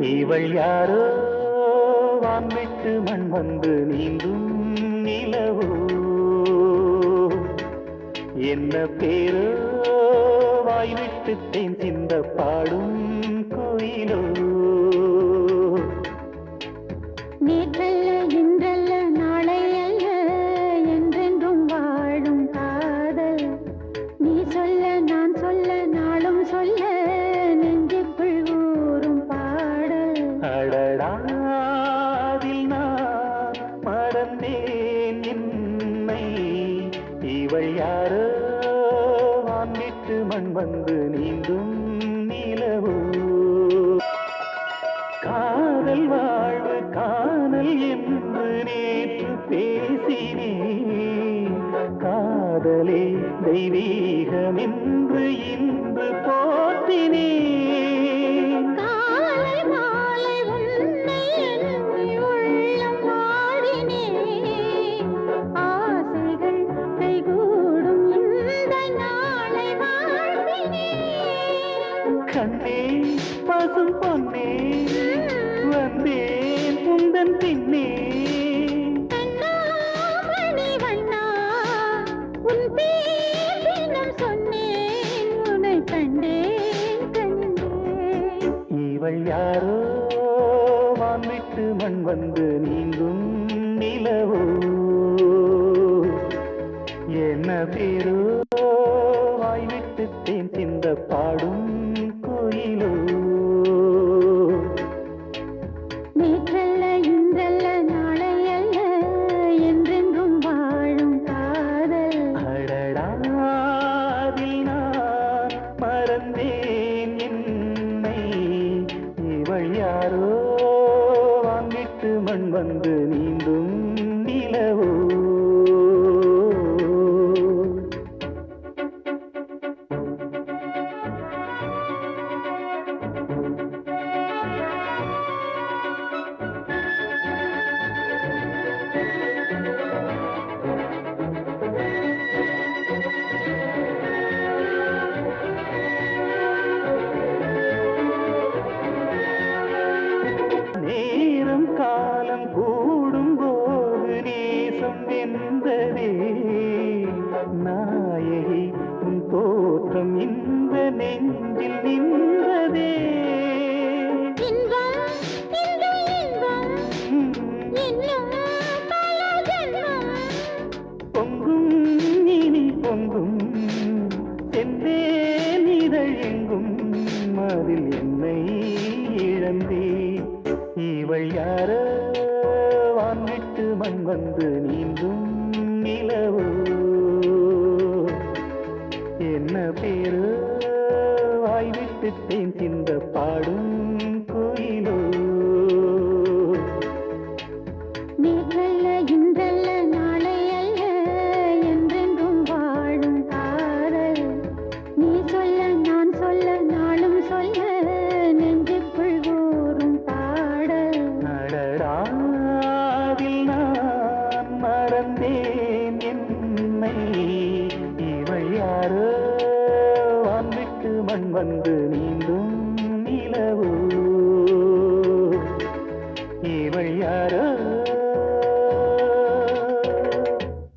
இவள் யாரோ? வான்விட்டு மண் வந்து நீந்தும். நிலவோ? என்ன பேரோ? வாய்விட்டு தேன் சிந்த பாடும் கோயிலோ? வான்விட்டு மண் வந்து நீந்தும் நிலவோ. காதல் வாழ்வு காணல் என்று நேற்று பேசினே காதலே தெய்வீகம் என்று இன்று போ கண்ணே பசும் பொன்னே வந்தேன் உந்தன் பின்னே. யாரோ? வான்விட்டு மண் வந்து நீந்தும் நிலவோ? என்ன பேரோ? வாய்விட்டு தேன் சிந்த பாடும் இவள் யாரோ வாங்கிட்டு மண் வந்து நீந்தும் நிலவோ? தோற்றம் இந்த நெஞ்சில் நின்றதே. இன்பம், இன்பம். பொங்கும் இனி பொங்கும் சென்றே நிதழ் எங்கும் அதில் என்னை இழந்தே. இவள் யாரோ? வான்விட்டு மண் வந்து நீந்தும் நிலவோ. என்ன பேரு வாய்விட்டு தேன் சிந்த பாடும் கோயிலோ நேற்றல்ல, இன்றல்ல, நாளை அல்ல, என்றென்றும் வாழும் காதல். நீ சொல்ல, நான் சொல்ல, நாளும் சொல்ல, நெஞ்சுக்குள் ஊறும் பாடல். அடடாதில் நான் மறந்தேன் என்னை இவள் யாரோ வான்விட்டு மண் வந்து நீந்தும்.